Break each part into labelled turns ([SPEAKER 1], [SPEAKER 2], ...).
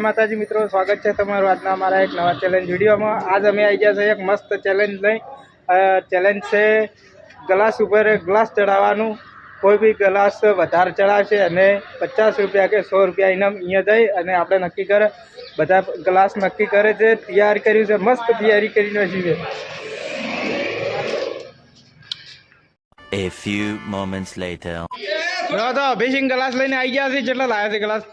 [SPEAKER 1] જય માતાજી મિત્રો સ્વાગત છે તમારું આજના અમારા એક નવા ચેલેન્જ વિડીયોમાં. આજ અમે આવી ગયા છે એક મસ્ત ચેલેન્જ લઈ. ચેલેન્જ છે ગ્લાસ ઉપર ગ્લાસ ચડાવવાનું. કોઈ બી ગ્લાસ વધારે ચડાવશે અને પચાસ રૂપિયા કે સો રૂપિયા ઇનામ અહીંયા જઈ અને આપણે નક્કી કરે બધા ગ્લાસ નક્કી કરે છે તૈયાર કર્યું છે મસ્ત તૈયારી કરીને છે.
[SPEAKER 2] A few moments later.
[SPEAKER 1] તો અભિસિંગ ગ્લાસ લઈને આવી ગયા છે કેટલા લાવ્યા છે ગ્લાસ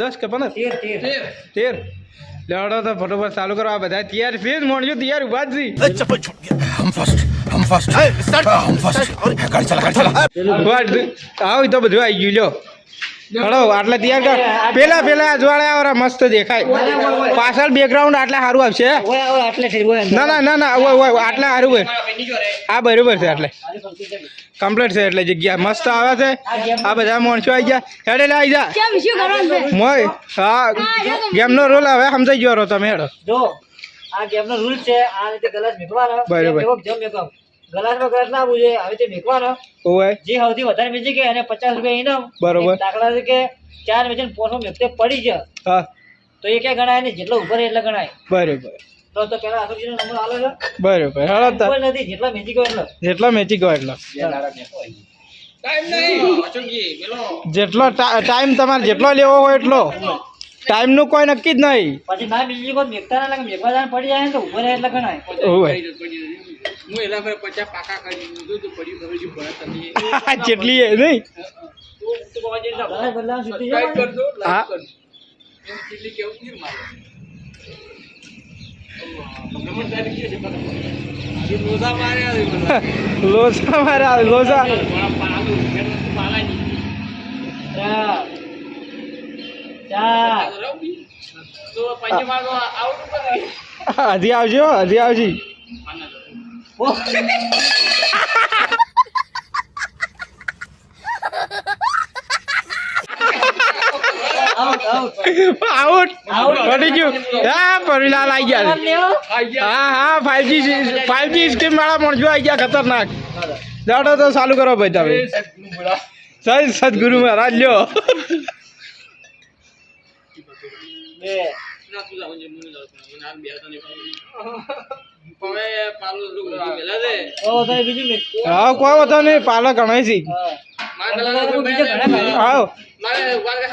[SPEAKER 1] દસ કે પંદર? તેર તો ફટોફટ ચાલુ કરો. આ બધા તૈયાર છે મોણજો તૈયાર ઊભા જ
[SPEAKER 3] હમ ફર્સ્ટ હમ ફર્સ્ટ હમ ફર્સ્ટ ગાડી ચલા ગાડી
[SPEAKER 1] ચલા. આવ તો બધું આવી ગયું લ્યો. હળો આટલા તૈયાર કર. પેલા પેલા અજવાળે આવરા મસ્ત દેખાય. પાછળ બેકગ્રાઉન્ડ આટલા સારું આવશે ના ના ના ના આટલા સારું આ બરોબર છે આટલે. કમ્પ્લીટ છે એટલે જગ્યા મસ્ત આવે છે. આ બધા માણસો આવી ગયા. હેડે આવી જા.
[SPEAKER 4] કેમ શું કરવાનું છે?
[SPEAKER 1] મોય હા ગેમનો રોલ હવે સમજાઈ ગયો રહો તમે હેડો.
[SPEAKER 5] જો આ ગેમનો રૂલ છે આ રીતે ગલાસ મેકવાનો.
[SPEAKER 1] બરાબર.
[SPEAKER 5] જેમ મેકવાનો ગ્લાસમાં ગ્લાસ ના જોઈએ આવી રીતે મેકવાનો.
[SPEAKER 1] ઓય.
[SPEAKER 5] જે સૌથી વધારે મેચી કે એને પચાસ રૂપિયા ઇનામ.
[SPEAKER 1] બરાબર.
[SPEAKER 5] દાખલા તરીકે ચાર મેચીને પોસો મેકતે પડી છે.
[SPEAKER 1] હા.
[SPEAKER 5] તો એ ક્યાં ગણાય નહીં જેટલો ઉપર એટલે ગણાય.
[SPEAKER 1] બરોબર.
[SPEAKER 5] તો તો પેલા આસુજીનો નંબર આલો છે?
[SPEAKER 1] બરોબર
[SPEAKER 5] નથી જેટલા મેચી ગયો એટલો.
[SPEAKER 1] જેટલો મેચી ગયો એટલો. જેટલો ટાઈમ તમારે જેટલો લેવો હોય એટલો. ટાઈમનું કોઈ નક્કી જ નહીં.
[SPEAKER 5] પછી ના મેકતા ના લાગે મેકવા પડી જાય ને તો ઉપર રહે એટલે ગણાય.
[SPEAKER 1] ઓય જેટલી એ નહીં.
[SPEAKER 5] ને.
[SPEAKER 1] લોસા મારા? લોસા
[SPEAKER 5] ચાર લોસા
[SPEAKER 1] હજી આવજો હજી આવજી.
[SPEAKER 5] આઉટ.
[SPEAKER 1] પડી ગયું. હા પરવીલાલ આવી ગયા. હા હા ફાઈવજી ફાઈવજી સ્કીમ વાળા માણસો આવી ગયા ખતરનાક. દાડો તો ચાલુ કરો ભાઈ તમે. સજ સદગુરુ મહારાજ લ્યો. હા કોઈ વાંધો નહીં પાલો ગણાય છે. આવ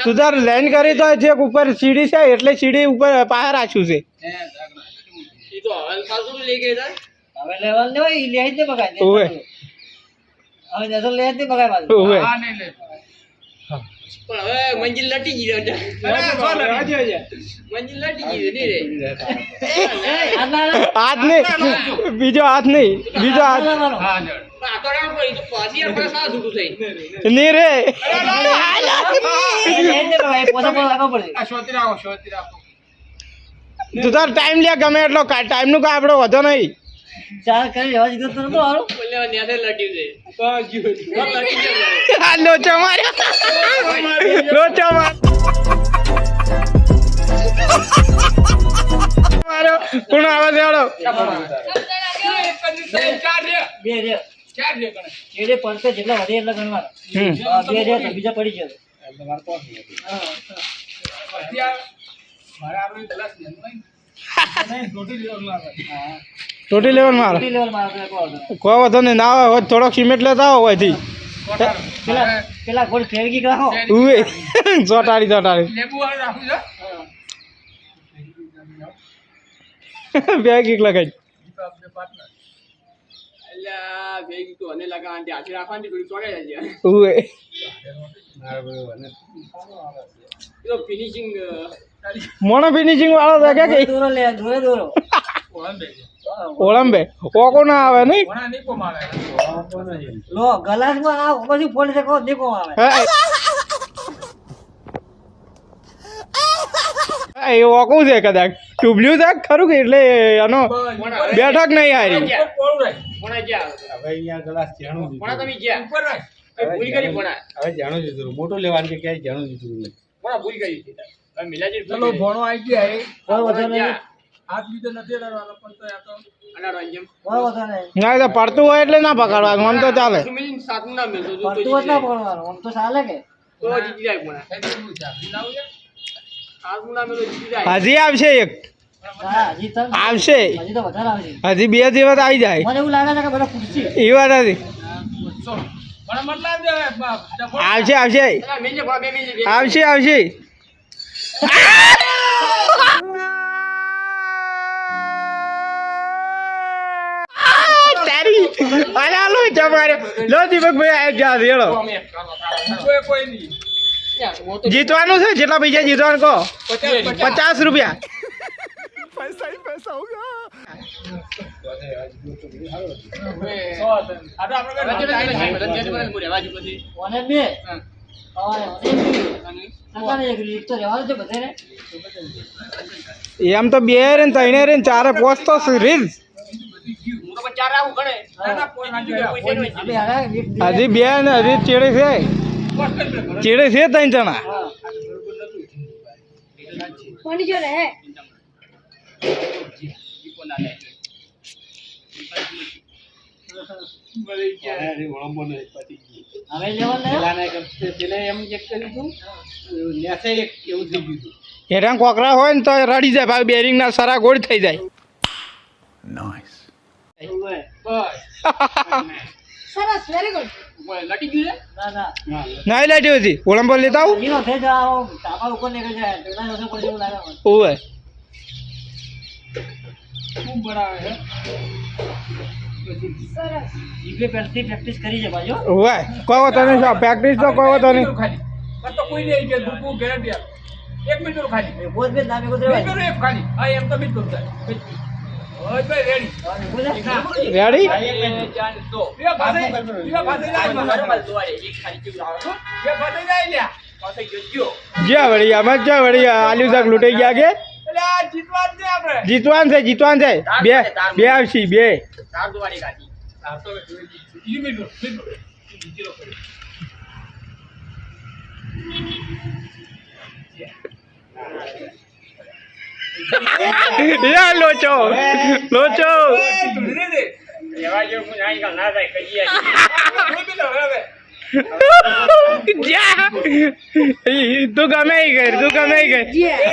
[SPEAKER 1] તું લેન્ડ કરી તો જે ઉપર સીડી છે એટલે સીડી ઉપર પાસે રાખ્યું છે.
[SPEAKER 5] હવે લેવલ ને હોય ઈ લે
[SPEAKER 1] ઓવે.
[SPEAKER 5] હવે
[SPEAKER 6] મંજિલ લટી ગઈ. મંજિલ લટી ગઈ રે.
[SPEAKER 1] હાથ નહીં બીજો હાથ નહીં બીજો હાથ.
[SPEAKER 6] પણ.
[SPEAKER 1] નહીં રે. તું તાર ટાઈમ લે ગમે એટલો ટાઈમનું કઈ આપણો વધો નહીં
[SPEAKER 5] ચાર કરી તો.
[SPEAKER 6] બસ લટી ગયો છે.
[SPEAKER 1] આ લોચો માર્યો. લોચો મારો કોણ આવે છે હાલો?
[SPEAKER 5] બે રે. પડશે જેટલા વધે એટલા ગણવાના.
[SPEAKER 1] હમ.
[SPEAKER 5] હા, બે રે તો બીજા પડી જશે.
[SPEAKER 1] ટોટી લેવલ મારો
[SPEAKER 5] મોટી લેવલમાં આપણે લેવલ તો.
[SPEAKER 1] કોઈ વધો નહીં. ના હોય હોય થોડોક સિમેન્ટ લેતા આવો
[SPEAKER 5] પેલા ગોળ
[SPEAKER 1] ઉવે ચોટાડી ચોટાડી. બે કીક લગાઈ
[SPEAKER 6] અલ્યા,
[SPEAKER 1] મોણો ફિનિશિંગ વાળો દેખે કે
[SPEAKER 5] દોરો લે દોરે દોરો
[SPEAKER 1] ઓળંબે. ઓકો ના આવે નહીં?
[SPEAKER 5] લો ગલાસમાં આ પછી ફોડી શકો દેખો આવે
[SPEAKER 1] એ ઓકું છે કદાચ. ટુબલ્યું છે ખરું કે એટલે એનો બેઠક નહીં હારી.
[SPEAKER 6] ભણા જ્યાં. ભણા તમે જ્યાં. કઈ ભૂલ કરી ભણા.
[SPEAKER 7] હવે જાણું છું મોટું લેવાનું કે ક્યાંય જાણું
[SPEAKER 6] ભણા ભૂલ કરી
[SPEAKER 7] ચલો ભણો આવી ગયા એ
[SPEAKER 5] કોઈ વધો નહીં.
[SPEAKER 6] જ્યાં.
[SPEAKER 7] હાથ બીજો નથી અડાડવાનો પણ તો આ તો
[SPEAKER 6] અનારો અંજમ.
[SPEAKER 5] કોઈ વધો નહીં.
[SPEAKER 1] ના તો પડતું હોય એટલે ના પકડવાનું આમ તો ચાલે.
[SPEAKER 5] પડતું ના પકડવાનું આમ તો કે.
[SPEAKER 1] હજી આવશે એક.
[SPEAKER 5] હા, હજી તો
[SPEAKER 1] આવશે.
[SPEAKER 5] હજી તો વધારે આવશે.
[SPEAKER 1] હજી બે દિવસ આવી જાય.
[SPEAKER 5] મને એવું લાગે છે કે બધા પૂછશે
[SPEAKER 1] એ વાત
[SPEAKER 7] ડબલ
[SPEAKER 1] આવશે આવશે. આવશે આવશે. અરે હાલો તમારે લો દીપકભાઈ આ જા રેડો જીતવાનું છે? જેટલા પૈસા જીતવાનું કહો. પચાસ રૂપિયા.
[SPEAKER 7] પૈસા ત્રણ. આ તો આપણે
[SPEAKER 1] એમ તો બે રે ને ત્રણે રે ને ચારે પહોંચતો રીલ હજી બે ને હજી ચીડે છે. ચીડે છે ત્રણ જણા.
[SPEAKER 7] વળંબો નહીં.
[SPEAKER 5] હવે.
[SPEAKER 1] હેઠા કોકરા હોય ને તો રડી જાય ભાઈ બેરિંગ ના સારા ગોળ થઈ જાય
[SPEAKER 5] ઓવે.
[SPEAKER 4] સરસ વેરી ગુડ
[SPEAKER 6] લટી ગયું છે?
[SPEAKER 5] ના ના.
[SPEAKER 1] હતી ઓળંબર લેતા આવું
[SPEAKER 5] થઈ જાઓ ધાબા ઉપર નીકળી જાય તેના રસ્તે પડે લાગે મને.
[SPEAKER 7] ખૂબ છે.
[SPEAKER 4] સરસ
[SPEAKER 5] જીભે પહેલથી પ્રેક્ટિસ કરી છે
[SPEAKER 1] નહીં પ્રેક્ટિસ તો નહીં.
[SPEAKER 7] તો કોઈ નહીં કે ભૂખું guarantee એક મિનિટ ખાલી.
[SPEAKER 5] એ બે નામે
[SPEAKER 7] બીજું એક ખાલી. હા એમ તો બીજું થાય હવે ભાઈ રેડી
[SPEAKER 1] રેડી
[SPEAKER 7] બે પાસે બે પાસે જાય.
[SPEAKER 6] એક ખાલી કેવું
[SPEAKER 7] બે પાસે જાય લ્યા
[SPEAKER 6] પાસે ગયો ગયો.
[SPEAKER 1] જ્યાં વળી અમે જ્યાં વળી આલુ શાક લૂટી ગયા કે? જીતવાન છે જીતવાન છે બે બે આવશી બે. લોચો. લોચો.
[SPEAKER 6] ના થાય, કહીએ.
[SPEAKER 1] તું ગમે કર, તું ગમે કર.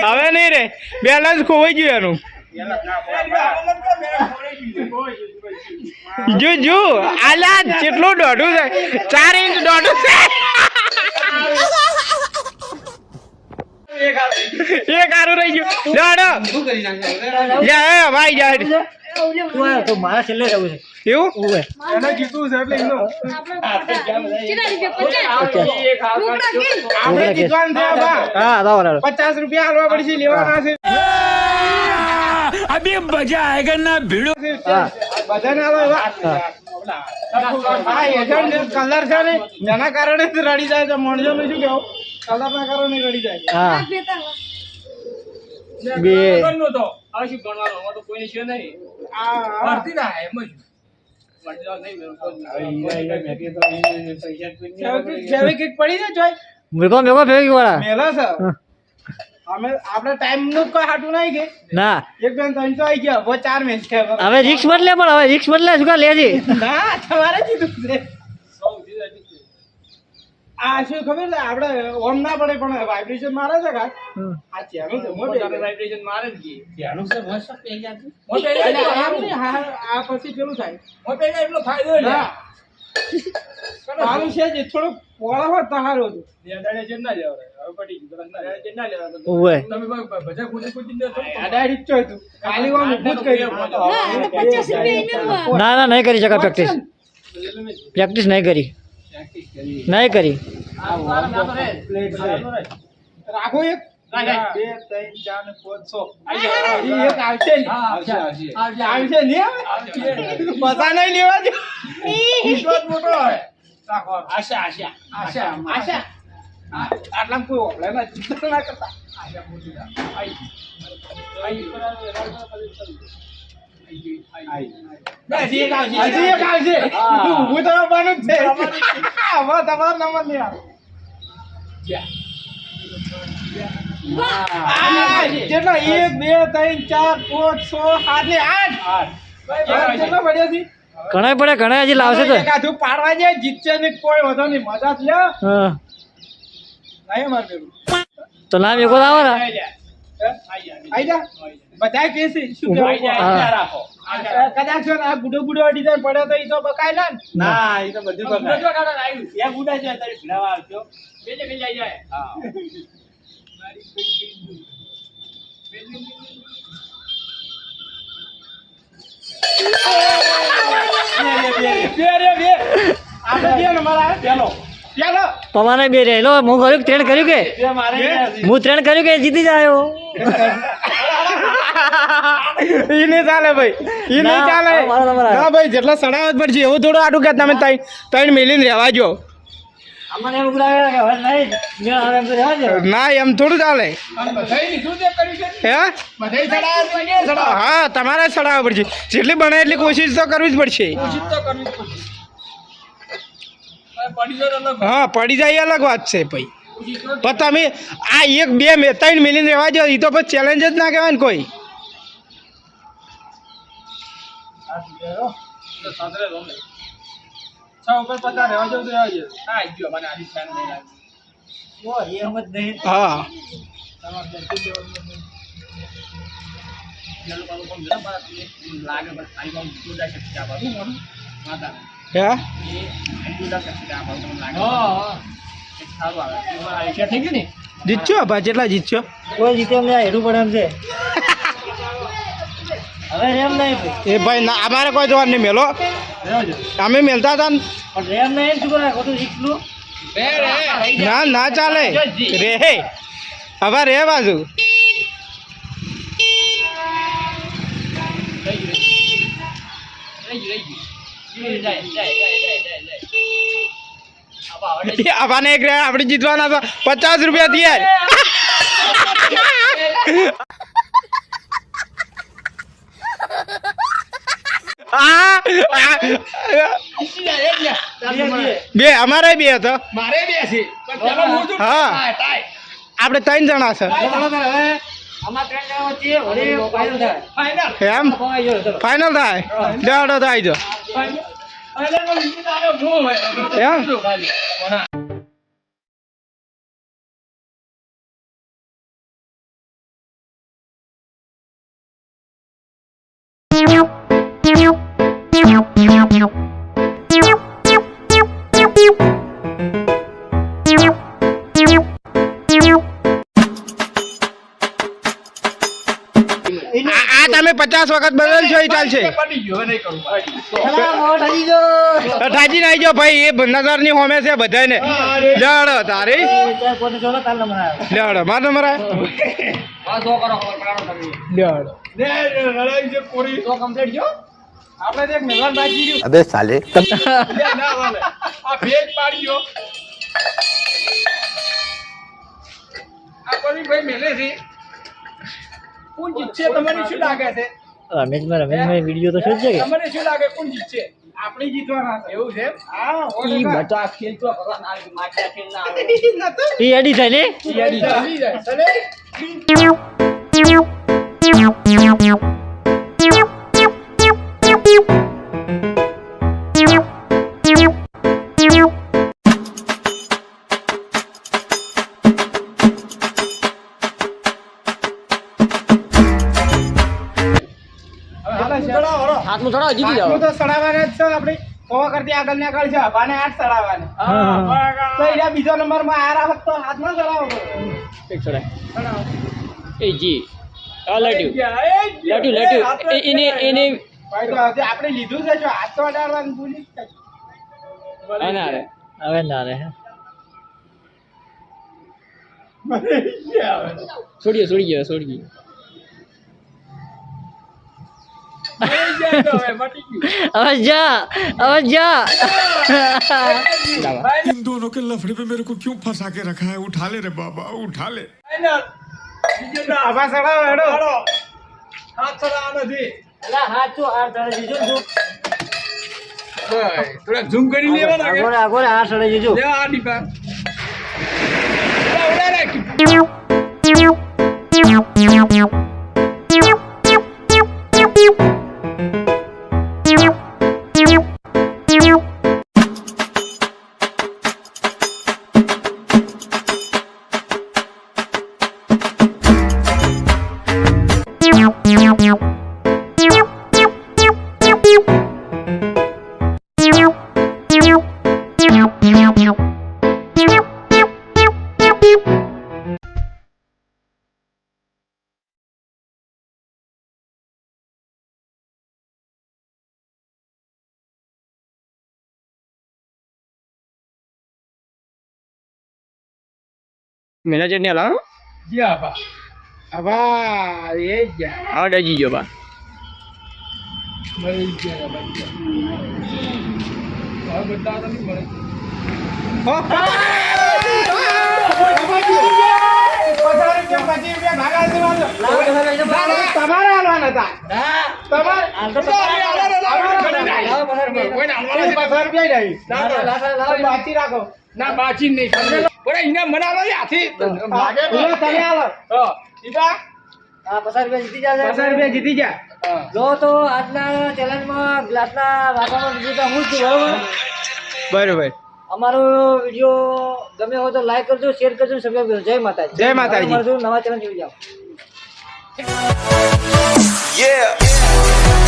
[SPEAKER 1] હવે નહીં રે. બેલેન્સ ખોવાઈ ગયું એનું. જો જો, આલા કેટલું દોઢું છે. ચાર ઇંચ દોઢું છે. એક હારું રહી ગયું. હે ભાઈ જા
[SPEAKER 4] ઓલે
[SPEAKER 5] તું મારા છેલ્લે રહેવું છે.
[SPEAKER 4] પચાસ
[SPEAKER 1] રૂપિયા હાલવા પડશે લેવાના છે.
[SPEAKER 2] અબે મજા આયેગા
[SPEAKER 5] ભીડો.
[SPEAKER 1] બધાને આવો કલર છે ને જેના કારણે રડી જાય છે. મણજો નું શું કેવું કલર કારણે રડી જાય
[SPEAKER 5] બે.
[SPEAKER 7] ગણવાનો તો.
[SPEAKER 6] નહીં. ભણજો નહીં, મેં તો
[SPEAKER 1] ફેવિકિક પડી જાય ચોય
[SPEAKER 5] મેકો મેકો ફેંકી વાળા
[SPEAKER 1] મેલા છે અમે આપણે ટાઈમનું કોઈ હાટું નહીં કે
[SPEAKER 5] ના
[SPEAKER 1] એક બેન ત્રણ તો આવી ગયા હવે ચાર મેચ હવે.
[SPEAKER 5] રિક્સ બદલે પણ હવે રિક્સ બદલે શું લેજે
[SPEAKER 1] ના તમારે જીતું છે આ શું ખબર છે? આપણે ઓમ ના પડે પણ વાઇબ્રેશન મારે છે કા આ ચેનું છે મોટે
[SPEAKER 6] vibration મારે જ કે.
[SPEAKER 7] મોટે
[SPEAKER 1] એટલે આમ નહીં, આ પછી પેલું થાય.
[SPEAKER 7] મોટે એટલો ફાયદો લે
[SPEAKER 1] ના છે જે થોડુંક પોળા હોત તો સારું હતું.
[SPEAKER 7] દાડે જેમ ના જવાય હવે પડી ગયું તરત ના
[SPEAKER 6] ના લેવા
[SPEAKER 7] તમે ને
[SPEAKER 1] જ ખાલી જ કર્યું.
[SPEAKER 4] ના
[SPEAKER 5] ના ના નહીં કરી શકાય પ્રેક્ટિસ પ્રેક્ટિસ નહીં કરી. નહીં કરી.
[SPEAKER 1] રાખો એક. બે ત્રણ ચાર ને પાંચ છ. એક આવશે
[SPEAKER 7] આવશે આવશે.
[SPEAKER 1] આવશે. નહીં આવે નહીં લેવા દે.
[SPEAKER 7] મોટો હોય.
[SPEAKER 6] આશા આશા.
[SPEAKER 7] આશા
[SPEAKER 1] આશા. આટલા કોઈ ઓફલાઈન ના ચિંતા ના કરતા.
[SPEAKER 7] આશા મોટી.
[SPEAKER 1] હજી એક આવશે હજી એક આવશે ઊભું તો આવવાનું જ છે હવે તમારો નંબર નહીં આવે આ, એક બે ત્રણ ચાર પાંચ છ સાત ને આઠ કેટલા પડ્યા છે
[SPEAKER 5] ઘણા પડે ઘણા હજી લાવશે તો.
[SPEAKER 1] એકાદું પાડવા જાય જીતશે ને કોઈ વધો નહીં મજા જ લે
[SPEAKER 5] હા. તો નામ એકો લાવો ને.
[SPEAKER 1] આઈ કે છે શું કહેવાય?
[SPEAKER 5] હા.
[SPEAKER 6] રાખો.
[SPEAKER 1] કદાચ આ ગુડો ગુડો ડિઝાઇન પડ્યો તો ઈ તો બકાય ના ના.
[SPEAKER 7] એ તો બધું
[SPEAKER 6] બધો
[SPEAKER 7] બગાડ
[SPEAKER 6] કાઢો આવ્યું
[SPEAKER 7] ત્યાં ગુડા છે તારી ભીડાવા આવજો.
[SPEAKER 6] બેજે બેજે આઈ જાય.
[SPEAKER 7] હા.
[SPEAKER 1] બે રે
[SPEAKER 5] લો હું કર્યું ત્રણ કર્યું કે? હું ત્રણ કર્યું કે જીતી જાય?
[SPEAKER 1] ઈ નહીં ચાલે ભાઈ ઈ નહીં ચાલે. ના ભાઈ જેટલા સડાવત પડશે એવું થોડું આટું કે તમે તઈ તઈ મેલીને રહેવા જો. ના એમ થોડું ચાલે હે તમારે સડાવવા પડશે જેટલી બને એટલી કોશિશ તો કરવી જ પડશે
[SPEAKER 6] કોશિશ તો કરવી જ પડશે. હવે પડી જાય તો અલગ.
[SPEAKER 1] હા પડી જાય એ અલગ વાત છે ભાઈ પણ તમે આ એક બે ત્રણ મિલીને રહેવા જો એ તો પછી ચેલેન્જ જ ના કહેવાય ને કોઈ.
[SPEAKER 6] હા,
[SPEAKER 1] જીતશો ભા જેટલા જીતશો.
[SPEAKER 5] કોઈ જીતે અમને હેરું પડે એમ છે. હવે રેમ નહીં
[SPEAKER 1] એ ભાઈ ના અમારે કોઈ જવાબ નહીં મેલો. અમે મેલતા હતા ને.
[SPEAKER 5] રેમ નહીં શું કરે? ખોટું શીખલું
[SPEAKER 6] રે, રે.
[SPEAKER 1] ના ના ચાલે. રે હવે રે બાજુ
[SPEAKER 6] રહી ગયું, રહી જાય, જાય, જાય, જાય, જાય,
[SPEAKER 1] આવાને એક રે આપણે જીતવાના તો પચાસ રૂપિયા થયા. બે અમારે બે હતો.
[SPEAKER 6] મારે બે છે. હું.
[SPEAKER 1] આપણે ત્રણ જણા છે.
[SPEAKER 5] એમ? ફાઇનલ થાય.
[SPEAKER 6] ફાઇનલ
[SPEAKER 1] થાય લેવડો એમ? પચાસ વખત બદલ છો ચાલશે. ઠાજી નાઈ જો ભાઈ એ નજરની હોમે છે બધાને લડ તારી. લડ માર નંબર
[SPEAKER 6] અબે સાલે શું લાગે છે?
[SPEAKER 5] રમેશભાઈ રમેશભાઈ વીડિયો તો શોધશે કે.
[SPEAKER 6] તમને શું લાગે કોણ જીતશે?
[SPEAKER 1] આપણે જીતવાના છે
[SPEAKER 6] એવું છે
[SPEAKER 1] હા
[SPEAKER 6] ઈ બટા ખેલ તો કરવા આ માટા ખેલ ના આવે.
[SPEAKER 5] ઈ એડી થાય ને?
[SPEAKER 6] ઈ એડી થાય. ચલે.
[SPEAKER 5] હાથનું ચડાવો
[SPEAKER 1] તો સડાવવાના જ છે આપણે કોવા કરતી આગળ ને આગળ છે. હવાને આઠ સડાવવાના. તો એના બીજો નંબરમાં આ રાખત તો હાથમાં સડાવો.
[SPEAKER 6] એક ચડાય. એ જી. આ લાટ્યું લાટ્યું લાટ્યું એને એને
[SPEAKER 1] ભાઈ તો હજી આપણે લીધું છે જો હાથ તો અડાડવાનું ભૂલી જ
[SPEAKER 6] ના રે.
[SPEAKER 5] હવે ના રે
[SPEAKER 6] છોડીએ છોડી ગયો છોડી ગયો
[SPEAKER 5] હવે જા હવે જા
[SPEAKER 3] इन दोनों के लफड़े पे मेरे को क्यों फंसा के रखा है उठा ले रे बाबा उठा ले
[SPEAKER 1] આભા સડાવો હેડો
[SPEAKER 6] હાથ ચલાવવાનો નથી
[SPEAKER 5] અલા હાથ તો આ ચડે જીજો જો
[SPEAKER 6] થોડા ઝૂમ કરી લેવાના કે
[SPEAKER 5] આગળ આગળ આ ચડે જીજો
[SPEAKER 6] લે આ દીપા ઉડા રાખ
[SPEAKER 1] મળે તમારે હાલવાના હતા તમારે
[SPEAKER 5] હાલ તો તમારે હાલવાના. લાવો પસાર બે.
[SPEAKER 1] કોઈને હાલવાના છે? પસાર બે નહીં.
[SPEAKER 5] લાવો, લાવો, લાવો.
[SPEAKER 1] બાકી રાખો
[SPEAKER 6] ના બાચી નહીં પણ એને મનાવો હાથી
[SPEAKER 1] ભાગે પેલો તમે આવો.
[SPEAKER 6] હા. સીધા
[SPEAKER 5] હા, પસાર બે જીતી જા
[SPEAKER 1] પસાર બે જીતી જા
[SPEAKER 5] જો તો આજના ચેલેન્જમાં ગ્લાસના વાતાવરણ જીતા હું જ છું બરોબર?
[SPEAKER 1] બરોબર.
[SPEAKER 5] અમારો વીડિયો ગમે હોય તો લાઈક કરજો શેર કરજો સબસ્ક્રાઇબ કરજો. જય માતાજી.
[SPEAKER 1] જય માતાજી.
[SPEAKER 5] નવા ચેલેન્જ જોઈ જાઓ.
[SPEAKER 8] Yeah.